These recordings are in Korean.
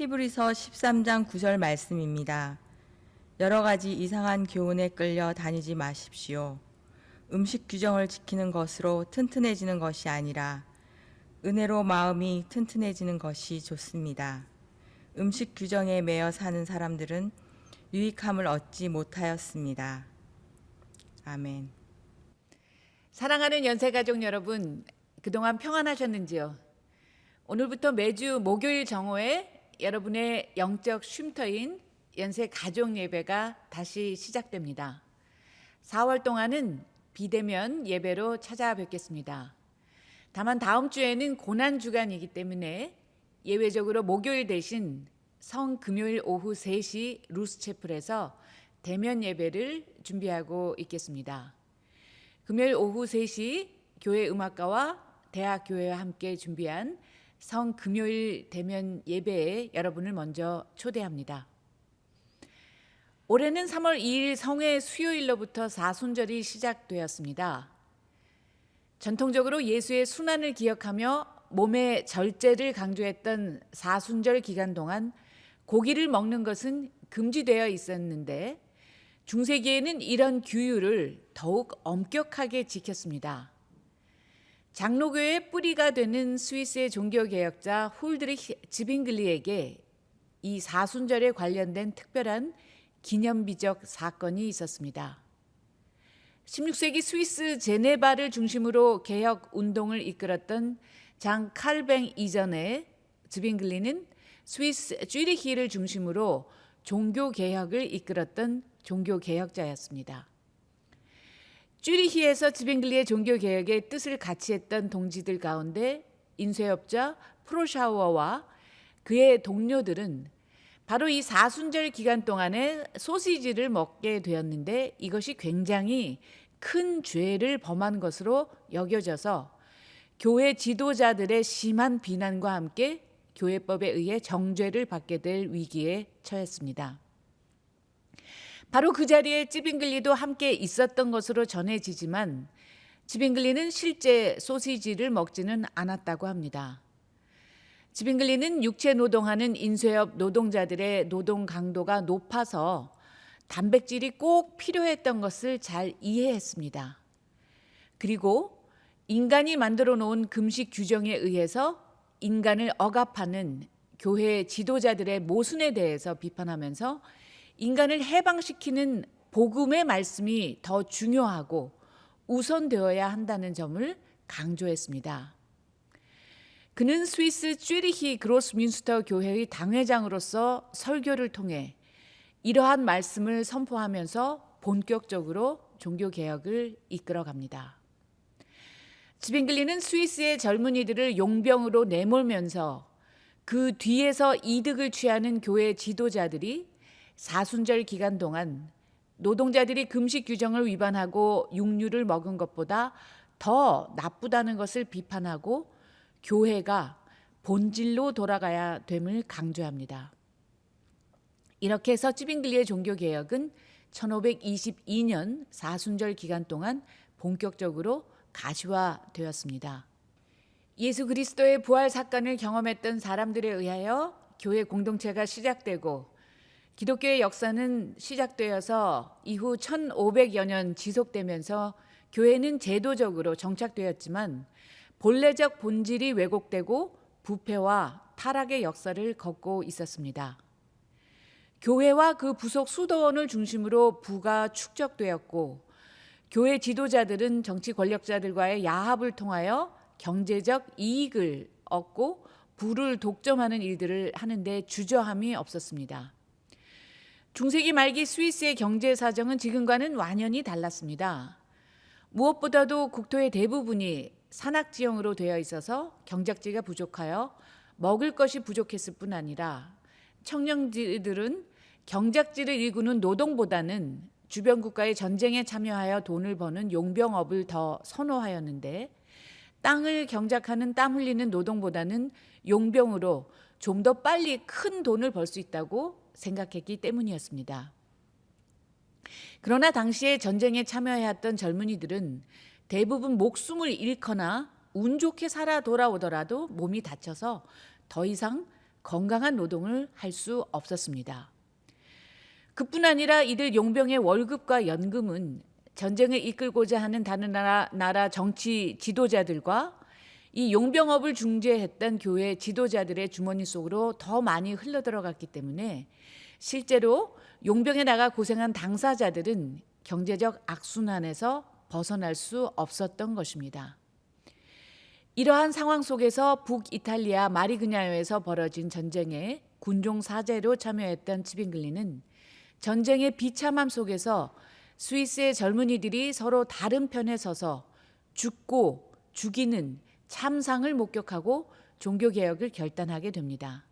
히브리서 13장 9절 말씀입니다. 여러 가지 이상한 교훈에 끌려 다니지 마십시오. 음식 규정을 지키는 것으로 튼튼해지는 것이 아니라 은혜로 마음이 튼튼해지는 것이 좋습니다. 음식 규정에 매여 사는 사람들은 유익함을 얻지 못하였습니다. 아멘. 사랑하는 연세가족 여러분, 그동안 평안하셨는지요? 오늘부터 매주 목요일 정오에 여러분의 영적 쉼터인 연세 가족 예배가 다시 시작됩니다. 4월 동안은 비대면 예배로 찾아뵙겠습니다. 다만 다음 주에는 고난 주간이기 때문에 예외적으로 목요일 대신 성 금요일 오후 3시 루스체플에서 대면 예배를 준비하고 있겠습니다. 금요일 오후 3시 교회 음악가와 대학 교회와 함께 준비한 성 금요일 대면 예배에 여러분을 먼저 초대합니다. 올해는 3월 2일 성회 수요일로부터 사순절이 시작되었습니다. 전통적으로 예수의 순환을 기억하며 몸의 절제를 강조했던 사순절 기간 동안 고기를 먹는 것은 금지되어 있었는데 중세기에는 이런 규율을 더욱 엄격하게 지켰습니다. 장로교의 뿌리가 되는 스위스의 종교개혁자 홀드리히 지빙글리에게 이 사순절에 관련된 특별한 기념비적 사건이 있었습니다. 16세기 스위스 제네바를 중심으로 개혁 운동을 이끌었던 장 칼뱅 이전에 즈빙글리는 스위스 쥐리히를 중심으로 종교 개혁을 이끌었던 종교 개혁자였습니다. 쥐리히에서 즈빙글리의 종교 개혁에 뜻을 같이 했던 동지들 가운데 인쇄업자 프로샤우어와 그의 동료들은 바로 이 사순절 기간 동안에 소시지를 먹게 되었는데 이것이 굉장히 큰 죄를 범한 것으로 여겨져서 교회 지도자들의 심한 비난과 함께 교회법에 의해 정죄를 받게 될 위기에 처했습니다. 바로 그 자리에 찌빙글리도 함께 있었던 것으로 전해지지만 찌빙글리는 실제 소시지를 먹지는 않았다고 합니다. 지빙글리는 육체 노동하는 인쇄업 노동자들의 노동 강도가 높아서 단백질이 꼭 필요했던 것을 잘 이해했습니다. 그리고 인간이 만들어 놓은 금식 규정에 의해서 인간을 억압하는 교회 지도자들의 모순에 대해서 비판하면서 인간을 해방시키는 복음의 말씀이 더 중요하고 우선되어야 한다는 점을 강조했습니다. 그는 스위스 쥐리히 그로스민스터 교회의 당회장으로서 설교를 통해 이러한 말씀을 선포하면서 본격적으로 종교 개혁을 이끌어 갑니다. 지빙글리는 스위스의 젊은이들을 용병으로 내몰면서 그 뒤에서 이득을 취하는 교회 지도자들이 사순절 기간 동안 노동자들이 금식 규정을 위반하고 육류를 먹은 것보다 더 나쁘다는 것을 비판하고 교회가 본질로 돌아가야 됨을 강조합니다. 이렇게 해서 찌빙글리의 종교 개혁은 1522년 사순절 기간 동안 본격적으로 가시화되었습니다. 예수 그리스도의 부활 사건을 경험했던 사람들에 의하여 교회 공동체가 시작되고 기독교의 역사는 시작되어서 이후 1500여 년 지속되면서 교회는 제도적으로 정착되었지만 본래적 본질이 왜곡되고 부패와 타락의 역사를 걷고 있었습니다. 교회와 그 부속 수도원을 중심으로 부가 축적되었고 교회 지도자들은 정치 권력자들과의 야합을 통하여 경제적 이익을 얻고 부를 독점하는 일들을 하는데 주저함이 없었습니다. 중세기 말기 스위스의 경제 사정은 지금과는 완연히 달랐습니다. 무엇보다도 국토의 대부분이 산악 지형으로 되어 있어서 경작지가 부족하여 먹을 것이 부족했을 뿐 아니라 청년들은 경작지를 일구는 노동보다는 주변 국가의 전쟁에 참여하여 돈을 버는 용병업을 더 선호하였는데 땅을 경작하는 땀 흘리는 노동보다는 용병으로 좀 더 빨리 큰 돈을 벌 수 있다고 생각했기 때문이었습니다. 그러나 당시에 전쟁에 참여해왔던 젊은이들은 대부분 목숨을 잃거나 운 좋게 살아 돌아오더라도 몸이 다쳐서 더 이상 건강한 노동을 할 수 없었습니다. 그뿐 아니라 이들 용병의 월급과 연금은 전쟁을 이끌고자 하는 다른 나라, 나라 정치 지도자들과 이 용병업을 중재했던 교회 지도자들의 주머니 속으로 더 많이 흘러 들어갔기 때문에 실제로 용병에 나가 고생한 당사자들은 경제적 악순환에서 벗어날 수 없었던 것입니다. 이러한 상황 속에서 북이탈리아 마리그냐요에서 벌어진 전쟁에 군종 사제로 참여했던 치빙글리는 전쟁의 비참함 속에서 스위스의 젊은이들이 서로 다른 편에 서서 죽고 죽이는 참상을 목격하고 종교 개혁을 결단하게 됩니다.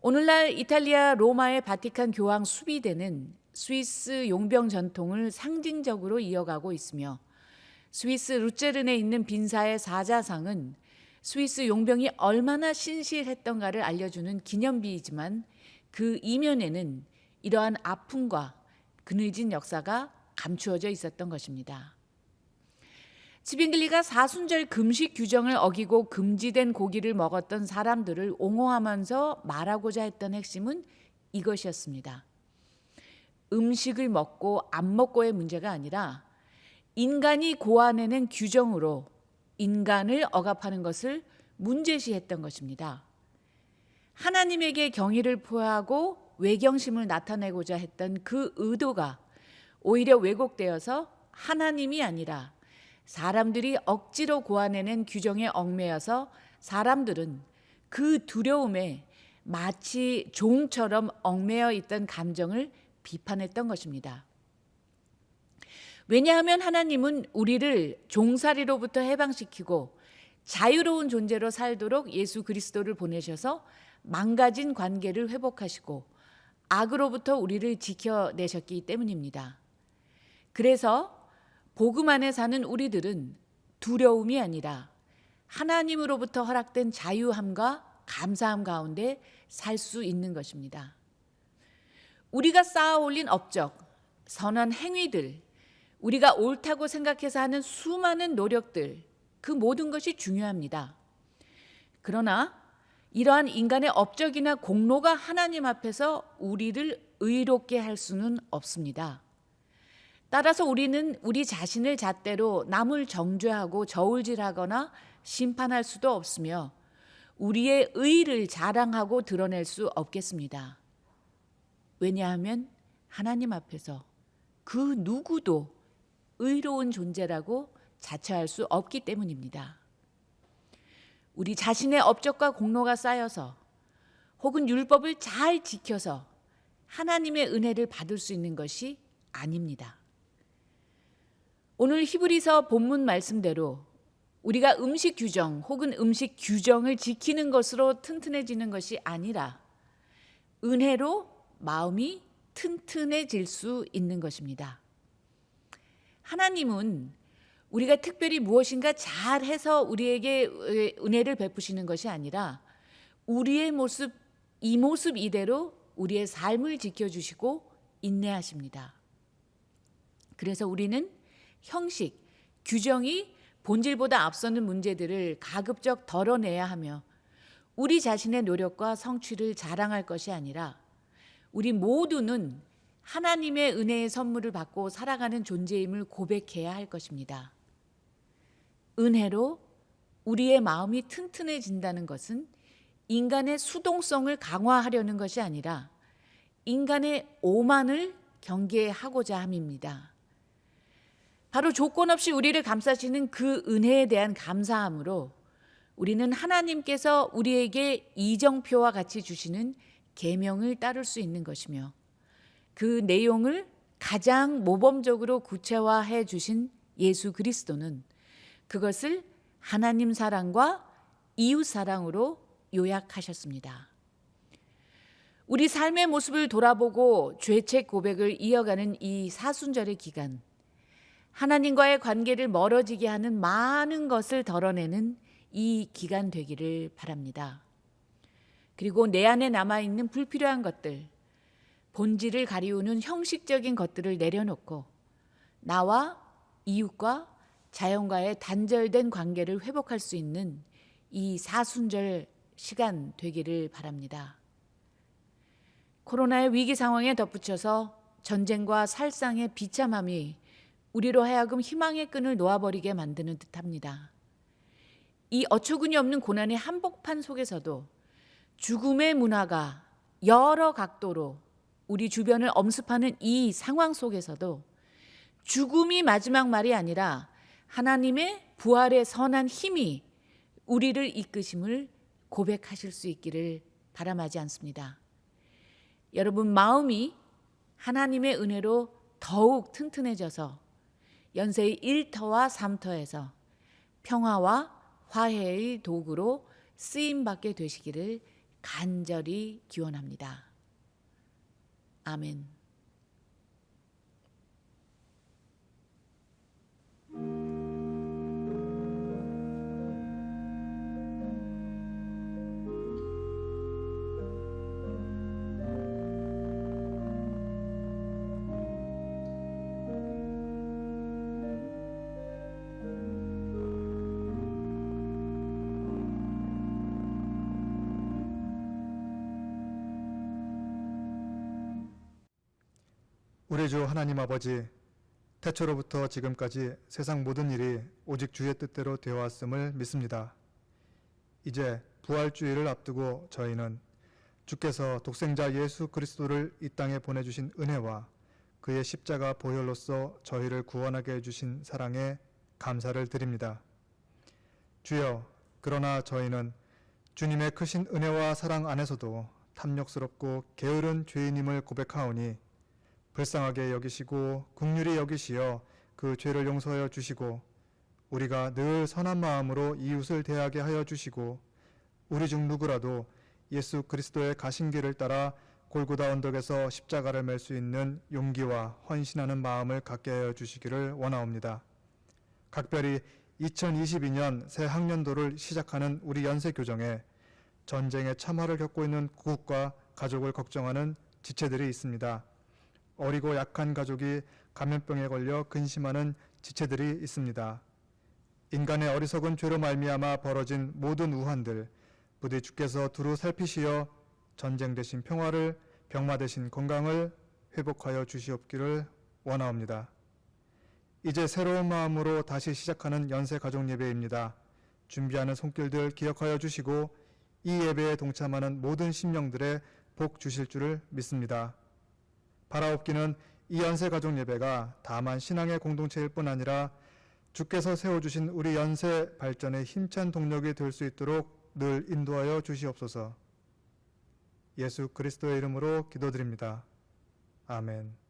오늘날 이탈리아 로마의 바티칸 교황 수비대는 스위스 용병 전통을 상징적으로 이어가고 있으며 스위스 루체른에 있는 빈사의 사자상은 스위스 용병이 얼마나 신실했던가를 알려주는 기념비이지만 그 이면에는 이러한 아픔과 그늘진 역사가 감추어져 있었던 것입니다. 치빙글리가 사순절 금식 규정을 어기고 금지된 고기를 먹었던 사람들을 옹호하면서 말하고자 했던 핵심은 이것이었습니다. 음식을 먹고 안 먹고의 문제가 아니라 인간이 고안해낸 규정으로 인간을 억압하는 것을 문제시했던 것입니다. 하나님에게 경의를 표하고 외경심을 나타내고자 했던 그 의도가 오히려 왜곡되어서 하나님이 아니라 사람들이 억지로 고안해낸 규정에 얽매여서 사람들은 그 두려움에 마치 종처럼 얽매여 있던 감정을 비판했던 것입니다. 왜냐하면 하나님은 우리를 종살이로부터 해방시키고 자유로운 존재로 살도록 예수 그리스도를 보내셔서 망가진 관계를 회복하시고 악으로부터 우리를 지켜내셨기 때문입니다. 그래서 복음 안에 사는 우리들은 두려움이 아니라 하나님으로부터 허락된 자유함과 감사함 가운데 살 수 있는 것입니다. 우리가 쌓아 올린 업적, 선한 행위들, 우리가 옳다고 생각해서 하는 수많은 노력들, 그 모든 것이 중요합니다. 그러나 이러한 인간의 업적이나 공로가 하나님 앞에서 우리를 의롭게 할 수는 없습니다. 따라서 우리는 우리 자신을 잣대로 남을 정죄하고 저울질하거나 심판할 수도 없으며 우리의 의를 자랑하고 드러낼 수 없겠습니다. 왜냐하면 하나님 앞에서 그 누구도 의로운 존재라고 자처할 수 없기 때문입니다. 우리 자신의 업적과 공로가 쌓여서 혹은 율법을 잘 지켜서 하나님의 은혜를 받을 수 있는 것이 아닙니다. 오늘 히브리서 본문 말씀대로 우리가 음식 규정 혹은 음식 규정을 지키는 것으로 튼튼해지는 것이 아니라 은혜로 마음이 튼튼해질 수 있는 것입니다. 하나님은 우리가 특별히 무엇인가 잘해서 우리에게 은혜를 베푸시는 것이 아니라 우리의 모습 이 모습 이대로 우리의 삶을 지켜주시고 인내하십니다. 그래서 우리는 형식, 규정이 본질보다 앞서는 문제들을 가급적 덜어내야 하며 우리 자신의 노력과 성취를 자랑할 것이 아니라 우리 모두는 하나님의 은혜의 선물을 받고 살아가는 존재임을 고백해야 할 것입니다. 은혜로 우리의 마음이 튼튼해진다는 것은 인간의 수동성을 강화하려는 것이 아니라 인간의 오만을 경계하고자 함입니다. 바로 조건 없이 우리를 감싸시는 그 은혜에 대한 감사함으로 우리는 하나님께서 우리에게 이정표와 같이 주시는 계명을 따를 수 있는 것이며 그 내용을 가장 모범적으로 구체화해 주신 예수 그리스도는 그것을 하나님 사랑과 이웃 사랑으로 요약하셨습니다. 우리 삶의 모습을 돌아보고 죄책 고백을 이어가는 이 사순절의 기간, 하나님과의 관계를 멀어지게 하는 많은 것을 덜어내는 이 기간 되기를 바랍니다. 그리고 내 안에 남아있는 불필요한 것들, 본질을 가리우는 형식적인 것들을 내려놓고 나와 이웃과 자연과의 단절된 관계를 회복할 수 있는 이 사순절 시간 되기를 바랍니다. 코로나의 위기 상황에 덧붙여서 전쟁과 살상의 비참함이 우리로 하여금 희망의 끈을 놓아버리게 만드는 듯합니다. 이 어처구니 없는 고난의 한복판 속에서도 죽음의 문화가 여러 각도로 우리 주변을 엄습하는 이 상황 속에서도 죽음이 마지막 말이 아니라 하나님의 부활의 선한 힘이 우리를 이끄심을 고백하실 수 있기를 바람하지 않습니다. 여러분 마음이 하나님의 은혜로 더욱 튼튼해져서 연세의 1터와 3터에서 평화와 화해의 도구로 쓰임 받게 되시기를 간절히 기원합니다. 아멘. 우리 주 하나님 아버지 태초로부터 지금까지 세상 모든 일이 오직 주의 뜻대로 되어 왔음을 믿습니다. 이제 부활주의를 앞두고 저희는 주께서 독생자 예수 그리스도를 이 땅에 보내주신 은혜와 그의 십자가 보혈로서 저희를 구원하게 해주신 사랑에 감사를 드립니다. 주여, 그러나 저희는 주님의 크신 은혜와 사랑 안에서도 탐욕스럽고 게으른 죄인임을 고백하오니 불쌍하게 여기시고 국률이 여기시어 그 죄를 용서하여 주시고 우리가 늘 선한 마음으로 이웃을 대하게 하여 주시고 우리 중 누구라도 예수 그리스도의 가신 길을 따라 골고다 언덕에서 십자가를 맬 수 있는 용기와 헌신하는 마음을 갖게 하여 주시기를 원하옵니다. 각별히 2022년 새 학년도를 시작하는 우리 연세 교정에 전쟁의 참화를 겪고 있는 국가 가족을 걱정하는 지체들이 있습니다. 어리고 약한 가족이 감염병에 걸려 근심하는 지체들이 있습니다. 인간의 어리석은 죄로 말미암아 벌어진 모든 우환들 부디 주께서 두루 살피시어 전쟁 대신 평화를 병마 대신 건강을 회복하여 주시옵기를 원하옵니다. 이제 새로운 마음으로 다시 시작하는 연세 가족 예배입니다. 준비하는 손길들 기억하여 주시고 이 예배에 동참하는 모든 심령들의 복 주실 줄을 믿습니다. 바라옵기는 이 연세 가족 예배가 다만 신앙의 공동체일 뿐 아니라 주께서 세워주신 우리 연세 발전의 힘찬 동력이 될 수 있도록 늘 인도하여 주시옵소서. 예수 그리스도의 이름으로 기도드립니다. 아멘.